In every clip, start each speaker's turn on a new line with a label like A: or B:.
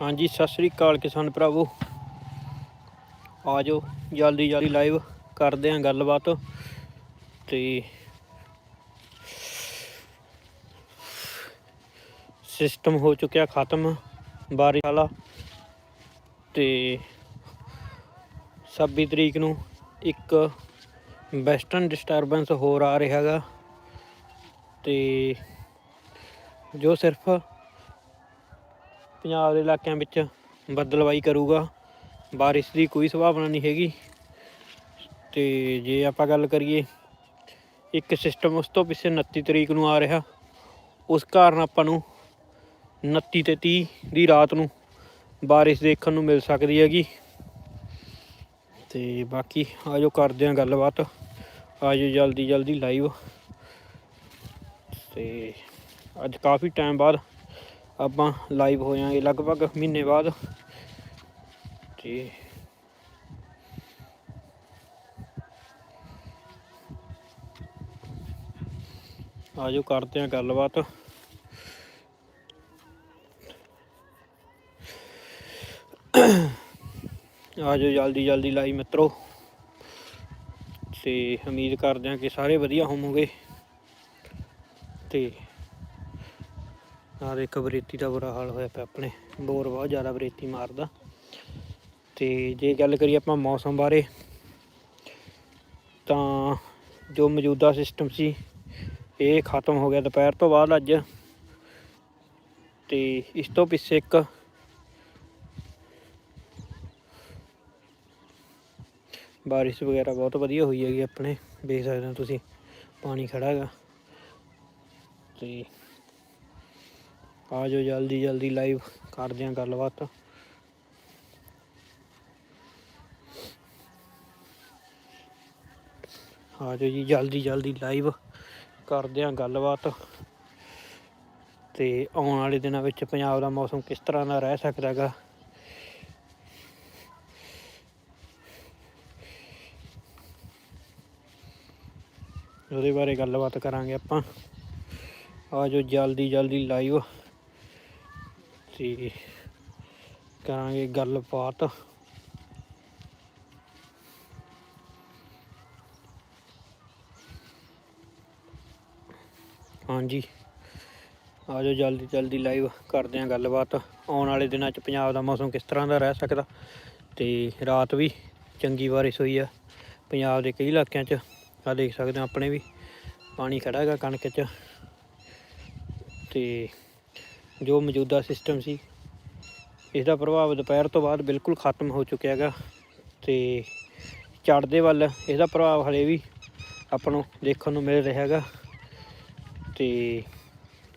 A: ਹਾਂਜੀ, ਸਤਿ ਸ੍ਰੀ ਅਕਾਲ ਕਿਸਾਨ ਭਰਾਵੋ। ਆਜੋ, ਜਲਦੀ ਜਲਦੀ ਲਾਈਵ ਕਰਦੇ ਆਂ ਗੱਲਬਾਤ। ਤੇ ਸਿਸਟਮ ਹੋ ਚੁੱਕਿਆ ਖਤਮ, ਬਾਰਿਸ਼ ਵਾਲਾ। ਤੇ 26 ਤਰੀਕ ਨੂੰ ਇੱਕ ਵੈਸਟਰਨ ਡਿਸਟਰਬੈਂਸ ਹੋਰ ਆ ਰਿਹਾ ਹੈਗਾ। ਤੇ ਜੋ ਸਿਰਫ ਪੰਜਾਬ ਦੇ ਇਲਾਕਿਆਂ ਵਿੱਚ ਬੱਦਲਵਾਈ ਕਰੂਗਾ। ਬਾਰਿਸ਼ ਦੀ ਕੋਈ ਸੰਭਾਵਨਾ ਨਹੀਂ ਹੈਗੀ। ਤੇ ਜੇ ਆਪਾਂ ਗੱਲ ਕਰੀਏ, ਇੱਕ ਸਿਸਟਮ ਉਸ ਤੋਂ ਪਿੱਛੇ 29 ਤਰੀਕ ਨੂੰ ਆ ਰਿਹਾ। ਉਸ ਕਾਰਨ ਆਪਾਂ ਨੂੰ 29 ਤੇ 30 ਦੀ ਰਾਤ ਨੂੰ ਬਾਰਿਸ਼ ਦੇਖਣ ਨੂੰ ਮਿਲ ਸਕਦੀ ਹੈਗੀ। ਤੇ ਬਾਕੀ ਆਜੋ ਕਰਦੇ ਆਂ ਗੱਲਬਾਤ। ਆਜੋ ਜਲਦੀ ਜਲਦੀ ਲਾਈਵ ਤੇ ਅੱਜ ਕਾਫੀ ਟਾਈਮ ਬਾਅਦ ਆਪਾਂ ਲਾਈਵ ਹੋ ਜਾਾਂਗੇ ਲਗਭਗ ਮਹੀਨੇ ਬਾਅਦ। ਤੇ ਆਜੋ ਕਰਦੇ ਆਂ ਗੱਲਬਾਤ। ਆਜੋ ਜਲਦੀ ਜਲਦੀ ਲਾਈ ਮਿੱਤਰੋ। ਤੇ ਉਮੀਦ ਕਰਦੇ ਆਂ ਕਿ ਸਾਰੇ ਵਧੀਆ ਹੋਵੋਗੇ। ਤੇ ਆ ਦੇਖ ਬਰੇਤੀ ਦਾ ਬੁਰਾ ਹਾਲ ਹੋਇਆ ਪਿਆ ਆਪਣੇ। ਬੋਰ ਬਹੁਤ ਜ਼ਿਆਦਾ ਬਰੇਤੀ ਮਾਰਦਾ। ਤੇ ਜੇ ਗੱਲ ਕਰੀਏ ਆਪਾਂ ਮੌਸਮ ਬਾਰੇ, ਤਾਂ ਜੋ ਮੌਜੂਦਾ ਸਿਸਟਮ ਸੀ, ਇਹ ਖਤਮ ਹੋ ਗਿਆ ਦੁਪਹਿਰ ਤੋਂ ਬਾਅਦ ਅੱਜ। ਤੇ ਇਸ ਤੋਂ ਪਿੱਛੇ ਇੱਕ ਬਾਰਿਸ਼ ਵਗੈਰਾ ਬਹੁਤ ਵਧੀਆ ਹੋਈ ਹੈਗੀ ਆਪਣੇ। ਦੇਖ ਸਕਦੇ ਹੋ ਤੁਸੀਂ, ਪਾਣੀ ਖੜਾ ਹੈਗਾ। ਤੇ ਆ ਜਾਓ ਜਲਦੀ ਜਲਦੀ ਲਾਈਵ ਕਰਦੇ ਆਂ ਗੱਲਬਾਤ। ਆ ਜਾਓ ਜੀ ਜਲਦੀ ਜਲਦੀ ਲਾਈਵ ਕਰਦੇ ਆਂ ਗੱਲਬਾਤ। ਤੇ ਆਉਣ ਵਾਲੇ ਦਿਨਾਂ ਵਿੱਚ ਪੰਜਾਬ ਦਾ ਮੌਸਮ ਕਿਸ ਤਰ੍ਹਾਂ ਦਾ ਰਹਿ ਸਕਦਾ ਹੈਗਾ? ਉਹਦੇ ਬਾਰੇ ਗੱਲਬਾਤ ਕਰਾਂਗੇ ਆਪਾਂ। ਆ ਜਾਓ ਜਲਦੀ ਜਲਦੀ ਲਾਈਵ ਤੇ ਕਰਾਂਗੇ ਗੱਲਬਾਤ। ਹਾਂਜੀ। ਆ ਜਾਓ ਜਲਦੀ ਜਲਦੀ ਲਾਈਵ ਕਰਦੇ ਆਂ ਗੱਲਬਾਤ। ਆਉਣ ਵਾਲੇ ਦਿਨਾਂ 'ਚ ਪੰਜਾਬ ਦਾ ਮੌਸਮ ਕਿਸ ਤਰ੍ਹਾਂ ਦਾ ਰਹਿ ਸਕਦਾ? ਤੇ ਰਾਤ ਵੀ ਚੰਗੀ ਬਾਰਿਸ਼ ਹੋਈ ਆ। ਪੰਜਾਬ ਦੇ ਕਈ ਇਲਾਕਿਆਂ 'ਚ ਆ ਦੇਖ ਸਕਦੇ ਹੋ ਆਪਣੇ ਵੀ। ਪਾਣੀ ਖੜਾ ਹੈਗਾ ਕਣਕ 'ਚ। ਤੇ ਜੋ ਮੌਜੂਦਾ ਸਿਸਟਮ ਸੀ ਇਸ ਦਾ ਪ੍ਰਭਾਵ ਦੁਪਹਿਰ ਤੋਂ ਬਾਅਦ ਬਿਲਕੁਲ ਖਤਮ ਹੋ ਚੁੱਕਿਆ ਹੈਗਾ ਤੇ ਚੜ੍ਹਦੇ ਵੱਲ ਇਹਦਾ ਪ੍ਰਭਾਵ ਹਲੇ ਵੀ ਆਪਾਂ ਨੂੰ ਦੇਖਣ ਨੂੰ ਮਿਲ ਰਿਹਾ ਹੈਗਾ ਤੇ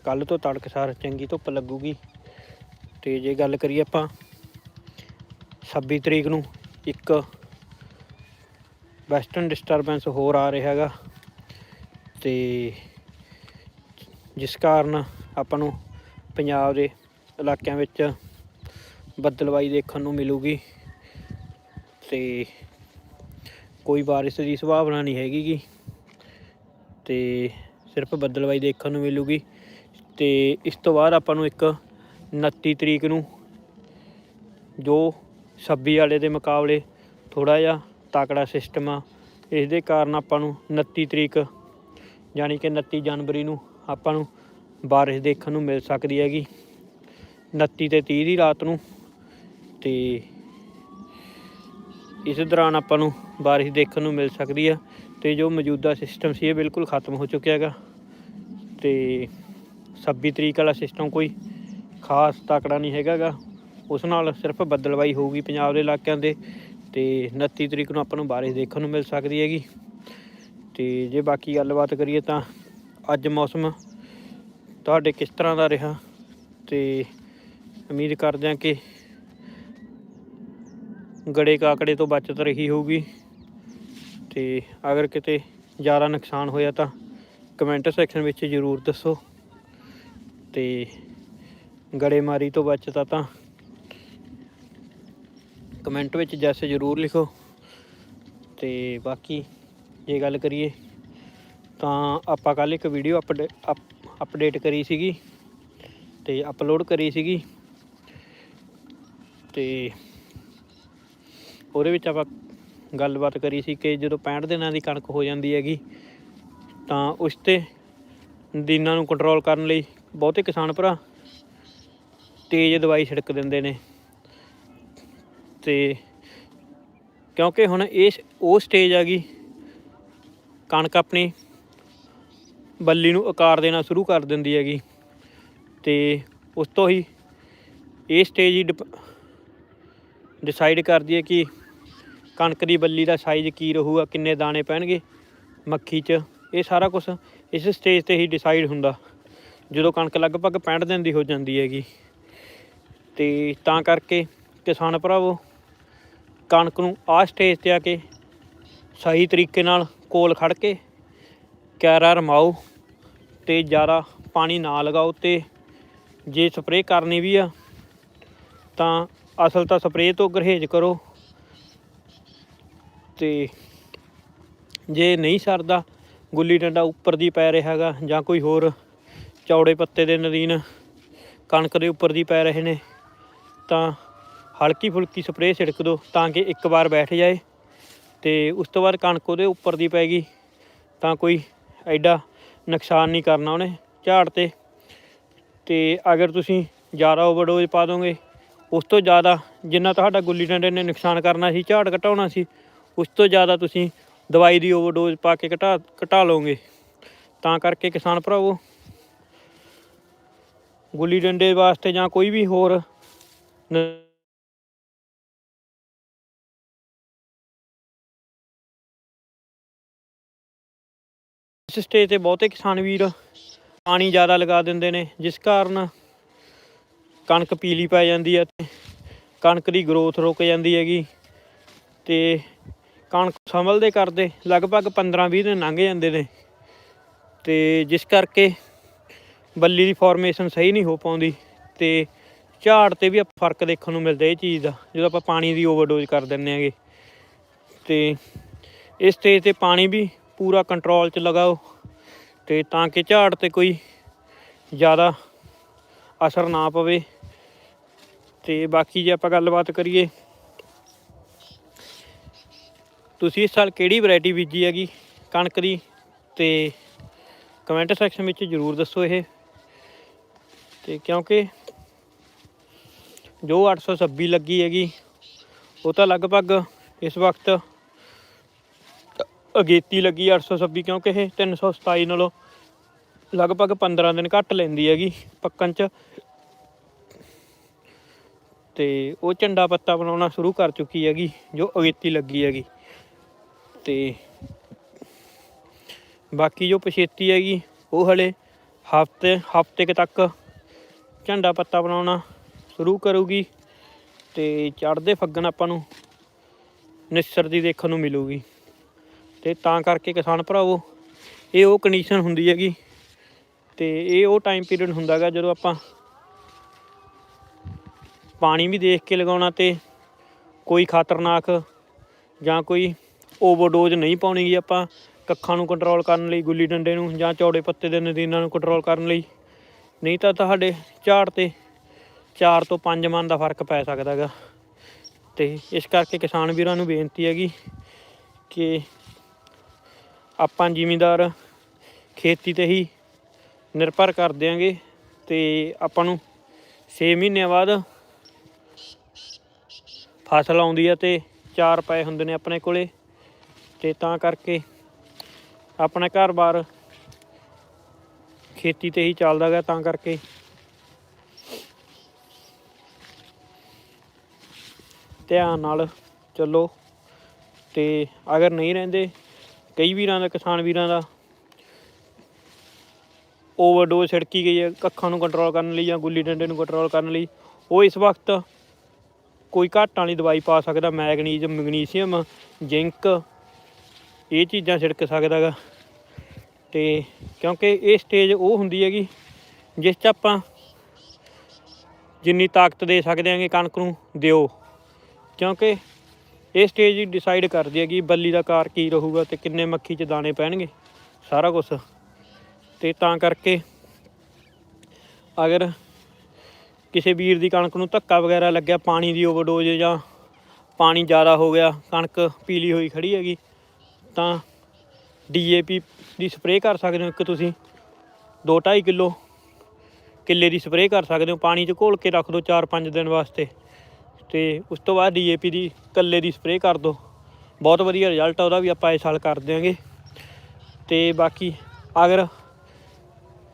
A: ਕੱਲ ਤੋਂ ਤੜਕਸਾਰ ਚੰਗੀ ਧੁੱਪ ਲੱਗੂਗੀ ਤੇ ਜੇ ਗੱਲ ਕਰੀਏ ਆਪਾਂ 26 ਤਰੀਕ ਨੂੰ ਇੱਕ ਵੈਸਟਰਨ ਡਿਸਟਰਬੈਂਸ ਹੋਰ ਆ ਰਿਹਾ ਹੈਗਾ ਤੇ ਜਿਸ ਕਾਰਨ ਆਪਾਂ ਨੂੰ ਪੰਜਾਬ ਦੇ ਇਲਾਕਿਆਂ ਵਿੱਚ ਬੱਦਲਵਾਈ ਦੇਖਣ ਨੂੰ ਮਿਲੂਗੀ ਤੇ ਕੋਈ ਬਾਰਿਸ਼ ਦੀ ਸੰਭਾਵਨਾ ਨਹੀਂ ਹੈਗੀ ਗੀ। ਤੇ ਸਿਰਫ ਬੱਦਲਵਾਈ ਦੇਖਣ ਨੂੰ ਮਿਲੂਗੀ ਤੇ ਇਸ ਤੋਂ ਬਾਅਦ ਆਪਾਂ ਨੂੰ ਇੱਕ 29 ਤਰੀਕ ਨੂੰ ਜੋ 26 ਵਾਲੇ ਦੇ ਮੁਕਾਬਲੇ ਥੋੜਾ ਜਿਹਾ ਤਾਕੜਾ ਸਿਸਟਮ ਆ, ਇਸ ਦੇ ਕਾਰਨ ਆਪਾਂ ਨੂੰ 29 ਤਰੀਕ ਯਾਨੀ ਕਿ 29 ਜਨਵਰੀ ਨੂੰ ਆਪਾਂ ਨੂੰ ਬਾਰਿਸ਼ ਦੇਖਣ ਨੂੰ ਮਿਲ ਸਕਦੀ ਹੈਗੀ। 29 ਤੇ 30 ਦੀ ਰਾਤ ਨੂੰ ਤੇ ਇਸ ਦੌਰਾਨ ਆਪਾਂ ਨੂੰ ਬਾਰਿਸ਼ ਦੇਖਣ ਨੂੰ ਮਿਲ ਸਕਦੀ ਆ ਤੇ ਜੋ ਮੌਜੂਦਾ ਸਿਸਟਮ ਸੀ ਇਹ ਬਿਲਕੁਲ ਖਤਮ ਹੋ ਚੁੱਕਿਆ ਹੈਗਾ। ਤੇ 26 ਤਰੀਕ ਵਾਲਾ ਸਿਸਟਮ ਕੋਈ ਖਾਸ ਤਕੜਾ ਨਹੀਂ ਹੈਗਾਗਾ ਉਸ ਨਾਲ ਸਿਰਫ ਬੱਦਲਵਾਈ ਹੋਊਗੀ ਪੰਜਾਬ ਦੇ ਇਲਾਕਿਆਂ ਦੇ ਤੇ 29 ਤਰੀਕ ਨੂੰ ਆਪਾਂ ਨੂੰ ਬਾਰਿਸ਼ ਦੇਖਣ ਨੂੰ ਮਿਲ ਸਕਦੀ ਹੈਗੀ। ਤੇ ਜੇ ਬਾਕੀ ਗੱਲਬਾਤ ਕਰੀਏ ਤਾਂ ਅੱਜ ਮੌਸਮ ਤੁਹਾਡੇ ਕਿਸ ਤਰ੍ਹਾਂ ਦਾ ਰਿਹਾ? ਤੇ ਉਮੀਦ ਕਰਦੇ ਹਾਂ ਕਿ ਗੜੇ ਕਾਕੜੇ ਤੋਂ ਬਚਤ ਰਹੀ ਹੋਊਗੀ। ਤੇ ਅਗਰ ਕਿਤੇ ਜ਼ਿਆਦਾ ਨੁਕਸਾਨ ਹੋਇਆ ਤਾਂ ਕਮੈਂਟ ਸੈਕਸ਼ਨ ਵਿੱਚ ਜ਼ਰੂਰ ਦੱਸੋ। ਤੇ ਗੜੇਮਾਰੀ ਤੋਂ ਬਚਤਾ ਤਾਂ ਕਮੈਂਟ ਵਿੱਚ ਜੈਸੇ ਜ਼ਰੂਰ ਲਿਖੋ। ਤੇ ਬਾਕੀ ਜੇ ਗੱਲ ਕਰੀਏ ਤਾਂ ਆਪਾਂ ਕੱਲ ਇੱਕ ਵੀਡੀਓ ਅਪਡੇਟ ਅਪਡੇਟ ਕਰੀ ਸੀਗੀ ਤੇ ਅਪਲੋਡ ਕਰੀ ਸੀਗੀ ਤੇ ਉਹਦੇ ਵਿੱਚ ਆਪਾਂ ਗੱਲਬਾਤ ਕਰੀ ਸੀ ਕਿ ਜਦੋਂ 65 ਦਿਨਾਂ ਦੀ ਕਣਕ ਹੋ ਜਾਂਦੀ ਹੈਗੀ, ਤਾਂ ਉਸ ਤੇ ਦਿਨਾਂ ਨੂੰ ਕੰਟਰੋਲ ਕਰਨ ਲਈ ਬਹੁਤੇ ਕਿਸਾਨ ਭਰਾ ਤੇਜ਼ ਦਵਾਈ ਛਿੜਕ ਦਿੰਦੇ ਨੇ। ਤੇ ਕਿਉਂਕਿ ਹੁਣ ਇਹ ਉਹ ਸਟੇਜ ਆ ਗਈ, ਕਣਕ ਆਪਣੀ ਬੱਲੀ ਨੂੰ ਆਕਾਰ ਦੇਣਾ ਸ਼ੁਰੂ ਕਰ ਦਿੰਦੀ ਹੈਗੀ ਤੇ ਉਸ ਤੋਂ ਹੀ ਇਹ ਸਟੇਜ ਹੀ ਡਿਸਾਈਡ ਕਰਦੀ ਹੈ ਕਿ ਕਣਕ ਦੀ ਬੱਲੀ ਦਾ ਸਾਈਜ਼ ਕੀ ਰਹੂਗਾ, ਕਿੰਨੇ ਦਾਣੇ ਪੈਣਗੇ, ਮੱਖੀ 'ਚ, ਇਹ ਸਾਰਾ ਕੁਝ ਇਸ ਸਟੇਜ ਤੇ ਹੀ ਡਿਸਾਈਡ ਹੁੰਦਾ। ਜਦੋਂ ਕਣਕ ਲਗਭਗ 65 ਦਿਨ ਦੀ ਹੋ ਜਾਂਦੀ ਹੈਗੀ ਤੇ ਤਾਂ ਕਰਕੇ ਕਿਸਾਨ ਭਰਾਵੋ, ਕਣਕ ਨੂੰ ਆਹ ਸਟੇਜ ਤੇ ਆ ਕੇ ਸਹੀ ਤਰੀਕੇ ਨਾਲ ਕੋਲ ਖੜ ਕੇ ਕੈਰਾ ਰਮਾਓ ਤੇ ਜ਼ਿਆਦਾ ਪਾਣੀ ਨਾ ਲਗਾਓ ਤੇ ਜੇ ਸਪਰੇਅ ਕਰਨੀ ਵੀ ਆ, ਤਾਂ ਅਸਲ ਤਾਂ ਸਪਰੇਅ ਤੋਂ ਗਰਹੇਜ ਕਰੋ। ਤੇ ਜੇ ਨਹੀਂ ਸਰਦਾ, ਗੁੱਲੀ ਡੰਡਾ ਉੱਪਰ ਦੀ ਪੈ ਰਿਹਾ ਹੈਗਾ ਜਾਂ ਕੋਈ ਹੋਰ ਚੌੜੇ ਪੱਤੇ ਦੇ ਨਦੀਨ ਕਣਕ ਦੇ ਉੱਪਰ ਦੀ ਪੈ ਰਹੇ ਨੇ, ਤਾਂ ਹਲਕੀ ਫੁਲਕੀ ਸਪਰੇਅ ਛਿੜਕ ਦਿਓ ਤਾਂ ਕਿ ਇੱਕ ਵਾਰ ਬੈਠ ਜਾਏ। ਤੇ ਉਸ ਤੋਂ ਬਾਅਦ ਕਣਕ ਉਹਦੇ ਉੱਪਰ ਦੀ ਪੈ ਗਈ, ਤਾਂ ਕੋਈ ਐਡਾ ਨੁਕਸਾਨ ਨਹੀਂ ਕਰਨਾ ਉਹਨੇ ਝਾੜ ਤੇ। ਤੇ ਅਗਰ ਤੁਸੀਂ ਜ਼ਿਆਦਾ ਓਵਰਡੋਜ਼ ਪਾ ਦੋਗੇ, ਉਸ ਤੋਂ ਜ਼ਿਆਦਾ ਜਿੰਨਾ ਤੁਹਾਡਾ ਗੁੱਲੀ ਡੰਡੇ ਨੇ ਨੁਕਸਾਨ ਕਰਨਾ ਸੀ, ਝਾੜ ਘਟਾਉਣਾ ਸੀ, ਉਸ ਤੋਂ ਜ਼ਿਆਦਾ ਤੁਸੀਂ ਦਵਾਈ ਦੀ ਓਵਰਡੋਜ਼ ਪਾ ਕੇ ਘਟਾ ਘਟਾ ਲਓਗੇ। ਤਾਂ ਕਰਕੇ ਕਿਸਾਨ ਭਰਾਵੋ, ਗੁੱਲੀ ਡੰਡੇ ਵਾਸਤੇ ਜਾਂ ਕੋਈ ਵੀ ਹੋਰ ਇਸ ਸਟੇਜ ਤੇ ਬਹੁਤੇ ਕਿਸਾਨ ਵੀਰ ਪਾਣੀ ਜ਼ਿਆਦਾ ਲਗਾ ਦਿੰਦੇ ਨੇ, ਜਿਸ ਕਾਰਨ ਕਣਕ ਪੀਲੀ ਪੈ ਜਾਂਦੀ ਹੈ ਤੇ ਕਣਕ ਦੀ ਗਰੋਥ ਰੁਕ ਜਾਂਦੀ ਹੈਗੀ ਤੇ ਕਣਕ ਸੰਭਲਦੇ ਕਰਦੇ ਲਗਭਗ 15-20 ਦਿਨ ਲੰਘ ਜਾਂਦੇ ਨੇ ਤੇ ਜਿਸ ਕਰਕੇ ਬੱਲੀ ਦੀ ਫਾਰਮੇਸ਼ਨ ਸਹੀ ਨਹੀਂ ਹੋ ਪਾਉਂਦੀ ਤੇ ਝਾੜ ਤੇ ਵੀ ਫ਼ਰਕ ਦੇਖਣ ਨੂੰ ਮਿਲਦਾ ਇਹ ਚੀਜ਼ ਦਾ, ਜਦੋਂ ਆਪਾਂ ਪਾਣੀ ਦੀ ਓਵਰਡੋਜ਼ ਕਰ ਦਿੰਨੇ ਆਗੇ ਤੇ ਇਸ ਸਟੇਜ ਤੇ ਪਾਣੀ ਵੀ ਪੂਰਾ ਕੰਟਰੋਲ 'ਚ ਲਗਾਓ ਤੇ ਤਾਂ ਕਿ ਝਾੜ ਤੇ ਕੋਈ ਜ਼ਿਆਦਾ ਅਸਰ ਨਾ ਪਵੇ। ਤੇ ਬਾਕੀ ਜੇ ਆਪਾਂ ਗੱਲਬਾਤ ਕਰੀਏ, ਤੁਸੀਂ ਇਸ ਸਾਲ ਕਿਹੜੀ ਵੈਰਾਈਟੀ ਬੀਜੀ ਹੈਗੀ? ਕਣਕ ਦੀ ਤੇ ਕਮੈਂਟ ਸੈਕਸ਼ਨ ਵਿੱਚ ਜਰੂਰ ਦੱਸੋ ਇਹ। ਤੇ ਕਿਉਂਕਿ ਜੋ 826 ਲੱਗੀ ਹੈਗੀ, ਉਹ ਤਾਂ ਲਗਭਗ ਇਸ ਵਕਤ ਅਗੇਤੀ ਲੱਗੀ 826 ਕਿਉਂਕਿ ਇਹ 327 ਨਾਲੋਂ ਲਗਭਗ 15 ਦਿਨ ਘੱਟ ਲੈਂਦੀ ਹੈਗੀ ਪੱਕਣ ਚ। ਤੇ ਉਹ ਝੰਡਾ ਪੱਤਾ ਬਣਾਉਣਾ ਸ਼ੁਰੂ ਕਰ ਚੁੱਕੀ ਹੈਗੀ, ਜੋ ਅਗੇਤੀ ਲੱਗੀ ਹੈਗੀ। ਤੇ ਬਾਕੀ ਜੋ ਪਛੇਤੀ ਹੈਗੀ, ਉਹ ਹਲੇ ਹਫ਼ਤੇ ਹਫ਼ਤੇ ਕੁ ਤੱਕ ਝੰਡਾ ਪੱਤਾ ਬਣਾਉਣਾ ਸ਼ੁਰੂ ਕਰੂਗੀ ਤੇ ਚੜ੍ਹਦੇ ਫੱਗਣ ਆਪਾਂ ਨੂੰ ਨਿਸਰ ਦੀ ਦੇਖਣ ਨੂੰ ਮਿਲੂਗੀ। ਤੇ ਤਾਂ ਕਰਕੇ ਕਿਸਾਨ ਭਰਾਵੋ, ਇਹ ਉਹ ਕੰਡੀਸ਼ਨ ਹੁੰਦੀ ਹੈਗੀ ਤੇ ਇਹ ਉਹ ਟਾਈਮ ਪੀਰੀਅਡ ਹੁੰਦਾਗਾ ਜਦੋਂ ਆਪਾਂ ਪਾਣੀ ਵੀ ਦੇਖ ਕੇ ਲਗਾਉਣਾ ਤੇ ਕੋਈ ਖਤਰਨਾਕ ਜਾਂ ਕੋਈ ਓਵਰਡੋਜ਼ ਨਹੀਂ ਪਾਉਣੀ ਗੀ ਆਪਾਂ ਕੱਖਾਂ ਨੂੰ ਕੰਟਰੋਲ ਕਰਨ ਲਈ, ਗੁੱਲੀ ਡੰਡੇ ਨੂੰ ਜਾਂ ਚੌੜੇ ਪੱਤੇ ਦੇ ਨਦੀਨਾਂ ਨੂੰ ਕੰਟਰੋਲ ਕਰਨ ਲਈ, ਨਹੀਂ ਤਾਂ ਤੁਹਾਡੇ ਝਾੜ ਤੇ 4 ਤੋਂ 5 ਮਨ ਦਾ ਫ਼ਰਕ ਪੈ ਸਕਦਾ ਗਾ ਤੇ ਇਸ ਕਰਕੇ ਕਿਸਾਨ ਵੀਰਾਂ ਨੂੰ ਬੇਨਤੀ ਹੈਗੀ ਕਿ ਆਪਾਂ ਜ਼ਿਮੀਂਦਾਰ ਖੇਤੀ ਤੇ ਹੀ ਨਿਰਭਰ ਕਰ ਦਿਆਂਗੇ ਤੇ ਆਪਾਂ ਨੂੰ 6 ਮਹੀਨਿਆਂ ਬਾਅਦ ਫਸਲ ਆਉਂਦੀ ਹੈ ਤੇ ਚਾਰ ਪਏ ਹੁੰਦੇ ਨੇ ਆਪਣੇ ਕੋਲੇ ਤੇ ਤਾਂ ਕਰਕੇ ਆਪਣਾ ਘਰ-ਬਾਰ ਖੇਤੀ ਤੇ ਹੀ ਚੱਲਦਾ ਗਾ ਤਾਂ ਕਰਕੇ। ਧਿਆਨ ਨਾਲ ਚੱਲੋ ਤੇ ਅਗਰ ਨਹੀਂ ਰਹਿੰਦੇ ਕਈ ਵੀਰਾਂ ਦਾ, ਕਿਸਾਨ ਵੀਰਾਂ ਦਾ। ਓਵਰਡੋਜ਼ ਛਿੜਕੀ ਗਈ ਹੈ ਕੱਖਾਂ ਨੂੰ ਕੰਟਰੋਲ ਕਰਨ ਲਈ ਜਾਂ ਗੁੱਲੀ ਡੰਡੇ ਨੂੰ ਕੰਟਰੋਲ ਕਰਨ ਲਈ। ਉਹ ਇਸ ਵਕਤ ਕੋਈ ਘਾਟਾਂ ਵਾਲੀ ਦਵਾਈ ਪਾ ਸਕਦਾ, ਮੈਗਨੀਜ਼, ਮੈਗਨੀਸ਼ੀਅਮ, ਜ਼ਿੰਕ, ਇਹ ਚੀਜ਼ਾਂ ਛਿੜਕ ਸਕਦਾ ਗਾ। ਤੇ ਕਿਉਂਕਿ ਇਹ ਸਟੇਜ ਉਹ ਹੁੰਦੀ ਹੈਗੀ, ਜਿਸ 'ਚ ਆਪਾਂ ਜਿੰਨੀ ਤਾਕਤ ਦੇ ਸਕਦੇ ਆਂਗੇ ਕਣਕ ਨੂੰ ਦਿਓ। ਕਿਉਂਕਿ ਇਹ ਸਟੇਜ ਡਿਸਾਈਡ ਕਰਦੀ ਹੈ ਕਿ ਬੱਲੀ ਦਾ ਆਕਾਰ ਕੀ ਰਹੂਗਾ ਤੇ ਕਿੰਨੇ ਮੱਖੀ 'ਚ ਦਾਣੇ ਪੈਣਗੇ, ਸਾਰਾ ਕੁਝ ਤੇ ਤਾਂ ਕਰਕੇ ਅਗਰ ਕਿਸੇ ਵੀਰ ਦੀ ਕਣਕ ਨੂੰ ਧੱਕਾ ਵਗੈਰਾ ਲੱਗਿਆ, ਪਾਣੀ ਦੀ ਓਵਰਡੋਜ਼ ਜਾਂ ਪਾਣੀ ਜ਼ਿਆਦਾ ਹੋ ਗਿਆ, ਕਣਕ ਪੀਲੀ ਹੋਈ ਖੜੀ ਹੈਗੀ, ਤਾਂ ਡੀਏਪੀ ਦੀ ਸਪਰੇਅ ਕਰ ਸਕਦੇ ਹੋ ਇੱਕ ਤੁਸੀਂ। 2.5 ਕਿਲੋ ਕਿੱਲੇ ਦੀ ਸਪਰੇਅ ਕਰ ਸਕਦੇ ਹੋ, ਪਾਣੀ 'ਚ ਘੋਲ ਕੇ ਰੱਖ ਦਿਓ 4-5 ਦਿਨ ਵਾਸਤੇ। ਤੇ ਉਸ ਤੋਂ ਬਾਅਦ ਡੀਏਪੀ ਦੀ ਕੱਲੇ ਦੀ ਸਪਰੇਅ ਕਰ ਦਿਓ ਬਹੁਤ ਵਧੀਆ ਰਿਜ਼ਲਟ ਆ, ਉਹਦਾ ਵੀ ਆਪਾਂ ਇਸ ਸਾਲ ਕਰ ਦਿਆਂਗੇ। ਤੇ ਬਾਕੀ ਅਗਰ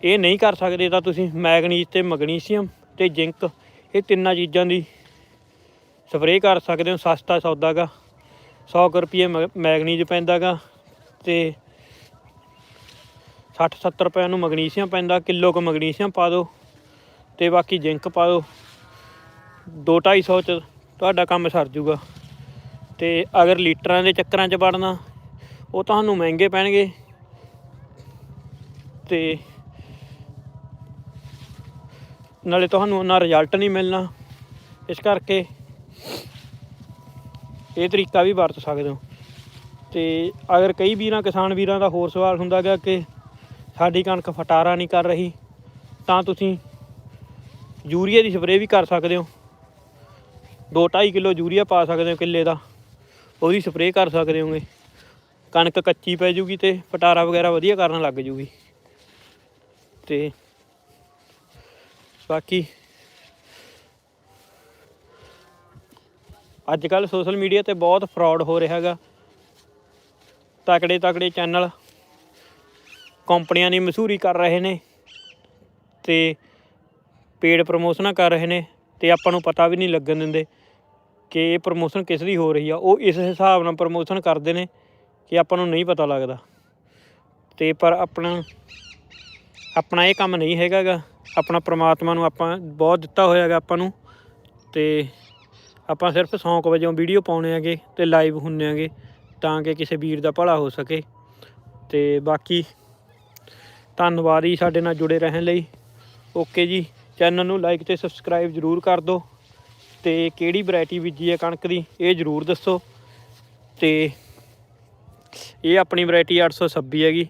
A: ਇਹ ਨਹੀਂ ਕਰ ਸਕਦੇ ਤਾਂ ਤੁਸੀਂ ਮੈਗਨੀਜ਼ ਤੇ ਮੈਗਨੀਸੀਅਮ ਤੇ ਜ਼ਿੰਕ, ਇਹ ਤਿੰਨਾਂ ਚੀਜ਼ਾਂ ਦੀ ਸਪਰੇਅ ਕਰ ਸਕਦੇ ਹੋ, ਸਸਤਾ ਸੌਦਾ ਗਾ 100 ਕੁ ਰੁਪਏ ਮੈ- ਮੈਗਨੀਜ਼ ਪੈਂਦਾ ਗਾ ਤੇ 60 70 ਰੁਪਏ ਨੂੰ ਮੈਗਨੀਸੀਅਮ ਪੈਂਦਾ, ਕਿਲੋ ਕੁ ਮੈਗਨੀਸੀਅਮ ਪਾ ਦਿਓ ਤੇ ਬਾਕੀ ਜ਼ਿੰਕ ਪਾ ਦਿਓ 2 250 ਚ ਤੁਹਾਡਾ ਕੰਮ ਸਰ ਜੂਗਾ। ਤੇ ਅਗਰ ਲੀਟਰਾਂ ਦੇ ਚੱਕਰਾਂ 'ਚ ਵੜਨਾ, ਉਹ ਤੁਹਾਨੂੰ ਮਹਿੰਗੇ ਪੈਣਗੇ। ਤੇ ਨਾਲੇ ਤੁਹਾਨੂੰ ਉਹਨਾਂ ਰਿਜ਼ਲਟ ਨਹੀਂ ਮਿਲਣਾ। ਇਸ ਕਰਕੇ ਇਹ ਤਰੀਕਾ ਵੀ ਵਰਤ ਸਕਦੇ ਹੋ। ਤੇ ਅਗਰ ਕਈ ਵੀਰਾਂ, ਕਿਸਾਨ ਵੀਰਾਂ ਦਾ ਹੋਰ ਸਵਾਲ ਹੁੰਦਾ ਗਾ ਕਿ ਸਾਡੀ ਕਣਕ ਫਟਾਰਾ ਨਹੀਂ ਕਰ ਰਹੀ, ਤਾਂ ਤੁਸੀਂ ਯੂਰੀਆ ਦੀ ਸਪਰੇਅ ਵੀ ਕਰ ਸਕਦੇ ਹੋ। 2.5 ਕਿਲੋ ਯੂਰੀਆ ਪਾ ਸਕਦੇ ਹੋ ਕਿੱਲੇ ਦਾ। ਉਹਦੀ ਸਪਰੇਅ ਕਰ ਸਕਦੇ ਹੋਗੇ। ਕਣਕ ਕੱਚੀ ਪੈ ਜੂਗੀ ਤੇ ਪਟਾਰਾ ਵਗੈਰਾ ਵਧੀਆ ਕਰਨ ਲੱਗ ਜੂਗੀ। ਤੇ ਬਾਕੀ ਅੱਜ ਕੱਲ ਸੋਸ਼ਲ ਮੀਡੀਆ ਤੇ ਬਹੁਤ ਫਰਾਡ ਹੋ ਰਿਹਾ ਹੈਗਾ। ਤਕੜੇ ਤਕੜੇ ਚੈਨਲ ਕੰਪਨੀਆਂ ਦੀ ਮਸ਼ਹੂਰੀ ਕਰ ਰਹੇ ਨੇ ਤੇ ਪੇਡ ਪ੍ਰਮੋਸ਼ਨਾਂ ਕਰ ਰਹੇ ਨੇ। ਤੇ ਆਪਾਂ ਨੂੰ ਪਤਾ ਵੀ ਨਹੀਂ ਲੱਗਣ ਦਿੰਦੇ ਕਿ ਇਹ ਪ੍ਰਮੋਸ਼ਨ ਕਿਸ ਦੀ ਹੋ ਰਹੀ ਆ। ਉਹ ਇਸ ਹਿਸਾਬ ਨਾਲ ਪ੍ਰਮੋਸ਼ਨ ਕਰਦੇ ਨੇ ਕਿ ਆਪਾਂ ਨੂੰ ਨਹੀਂ ਪਤਾ ਲੱਗਦਾ। ਤੇ ਪਰ ਆਪਣਾ ਆਪਣਾ ਇਹ ਕੰਮ ਨਹੀਂ ਹੈਗਾ ਗਾ ਆਪਣਾ ਪ੍ਰਮਾਤਮਾ ਨੂੰ ਆਪਾਂ ਬਹੁਤ ਦਿੱਤਾ ਹੋਇਆ ਹੈਗਾ ਆਪਾਂ ਨੂੰ। ਤੇ ਆਪਾਂ ਸਿਰਫ ਸ਼ੌਂਕ ਵਜੋਂ ਵੀਡੀਓ ਪਾਉਣੇ ਹੈਗੇ ਤੇ ਲਾਈਵ ਹੁੰਨੇ ਹੈਗੇ ਤਾਂ ਕਿ ਕਿਸੇ ਵੀਰ ਦਾ ਭਲਾ ਹੋ ਸਕੇ। ਤੇ ਬਾਕੀ ਧੰਨਵਾਦ ਜੀ ਸਾਡੇ ਨਾਲ ਜੁੜੇ ਰਹਿਣ ਲਈ। ਓਕੇ ਜੀ। ਚੈਨਲ ਨੂੰ ਲਾਈਕ ਤੇ ਸਬਸਕ੍ਰਾਈਬ ਜਰੂਰ ਕਰ ਦਿਓ ਤੇ ਕਿਹੜੀ ਵੈਰਾਈਟੀ ਬੀਜੀ ਹੈ ਕਣਕ ਦੀ ਇਹ ਜਰੂਰ ਦੱਸੋ ਤੇ ਇਹ ਆਪਣੀ ਵੈਰਾਈਟੀ 826 ਹੈਗੀ।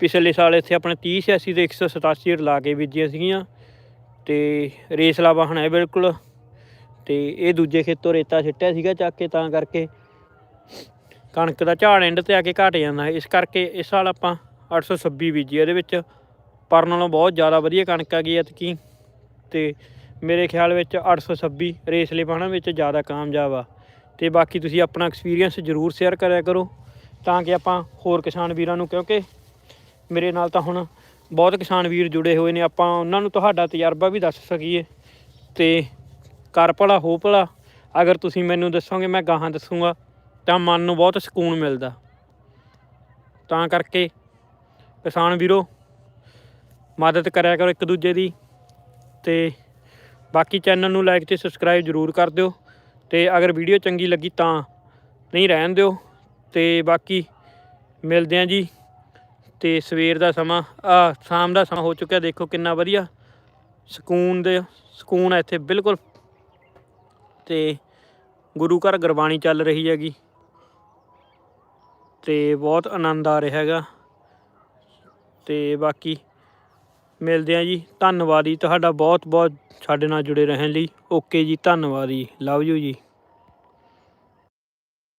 A: ਪਿਛਲੇ ਸਾਲ ਇੱਥੇ ਆਪਣੇ 30 86 ਤੇ 187 ਲਾ ਕੇ ਬੀਜੀਆਂ ਸੀਗੀਆਂ ਤੇ ਰੇਸਲਾ ਵਾਹਣ ਹੈ ਬਿਲਕੁਲ ਤੇ ਇਹ ਦੂਜੇ ਖੇਤੋਂ ਰੇਤਾ ਛਿੱਟਿਆ ਸੀਗਾ ਚੱਕ ਕੇ ਤਾਂ ਕਰਕੇ ਕਣਕ ਦਾ ਝਾੜ ਐਂਡ ਤੇ ਆ ਕੇ ਘਟ ਜਾਂਦਾ ਇਸ ਕਰਕੇ ਇਸ ਸਾਲ ਆਪਾਂ 826 ਬੀਜੀ ਇਹਦੇ ਵਿੱਚ ਪਰ ਨਾਲੋਂ ਬਹੁਤ ਜ਼ਿਆਦਾ ਵਧੀਆ ਕਣਕ ਆ ਗਈ ਐਤਕੀ। ਤੇ ਮੇਰੇ ਖਿਆਲ ਵਿੱਚ 826 ਰੇਸਲੇ ਪਾਣਾ ਵਿੱਚ ਜ਼ਿਆਦਾ ਕਾਮਯਾਬ ਆ। ਤੇ ਬਾਕੀ ਤੁਸੀਂ ਆਪਣਾ ਐਕਸਪੀਰੀਅੰਸ ਜ਼ਰੂਰ ਸ਼ੇਅਰ ਕਰਿਆ ਕਰੋ ਤਾਂ ਕਿ ਆਪਾਂ ਹੋਰ ਕਿਸਾਨ ਵੀਰਾਂ ਨੂੰ, ਕਿਉਂਕਿ ਮੇਰੇ ਨਾਲ ਤਾਂ ਹੁਣ ਬਹੁਤ ਕਿਸਾਨ ਵੀਰ ਜੁੜੇ ਹੋਏ ਨੇ, ਆਪਾਂ ਉਹਨਾਂ ਨੂੰ ਤੁਹਾਡਾ ਤਜਰਬਾ ਵੀ ਦੱਸ ਸਕੀਏ। ਤੇ ਕਰ ਭਲਾ, ਹੋ ਭਲਾ, ਅਗਰ ਤੁਸੀਂ ਮੈਨੂੰ ਦੱਸੋਗੇ, ਮੈਂ ਗਾਹਾਂ ਦੱਸੂਗਾ, ਤਾਂ ਮਨ ਨੂੰ ਬਹੁਤ ਸਕੂਨ ਮਿਲਦਾ। ਤਾਂ ਕਰਕੇ ਕਿਸਾਨ ਵੀਰੋ, ਮਦਦ ਕਰਿਆ ਕਰੋ ਇੱਕ ਦੂਜੇ ਦੀ। ਤੇ ਬਾਕੀ ਚੈਨਲ ਨੂੰ ਲਾਈਕ ਤੇ ਸਬਸਕ੍ਰਾਈਬ ਜਰੂਰ ਕਰ ਦਿਓ ਤੇ ਅਗਰ ਵੀਡੀਓ ਚੰਗੀ ਲੱਗੀ ਤਾਂ ਨਹੀਂ ਰਹਿਣ ਦਿਓ ਤੇ ਬਾਕੀ ਮਿਲਦੇ ਆਂ ਜੀ ਤੇ ਸਵੇਰ ਦਾ ਸਮਾਂ, ਆ ਸ਼ਾਮ ਦਾ ਸਮਾਂ ਹੋ ਚੁੱਕਿਆ, ਦੇਖੋ ਕਿੰਨਾ ਵਧੀਆ ਸਕੂਨ ਦੇ, ਸਕੂਨ ਆ ਇੱਥੇ ਬਿਲਕੁਲ। ਤੇ ਗੁਰੂ ਘਰ ਗੁਰਬਾਣੀ ਚੱਲ ਰਹੀ ਹੈਗੀ। ਤੇ ਬਹੁਤ ਆਨੰਦ ਆ ਰਿਹਾ ਹੈਗਾ। ਤੇ ਬਾਕੀ ਮਿਲਦੇ ਆ ਜੀ। ਧੰਨਵਾਦ ਜੀ। ਤੁਹਾਡਾ ਬਹੁਤ ਬਹੁਤ ਸਾਡੇ ਨਾਲ ਜੁੜੇ ਰਹਿਣ ਲਈ। ਓਕੇ ਜੀ, ਧੰਨਵਾਦ ਜੀ। ਲਵ ਯੂ ਜੀ।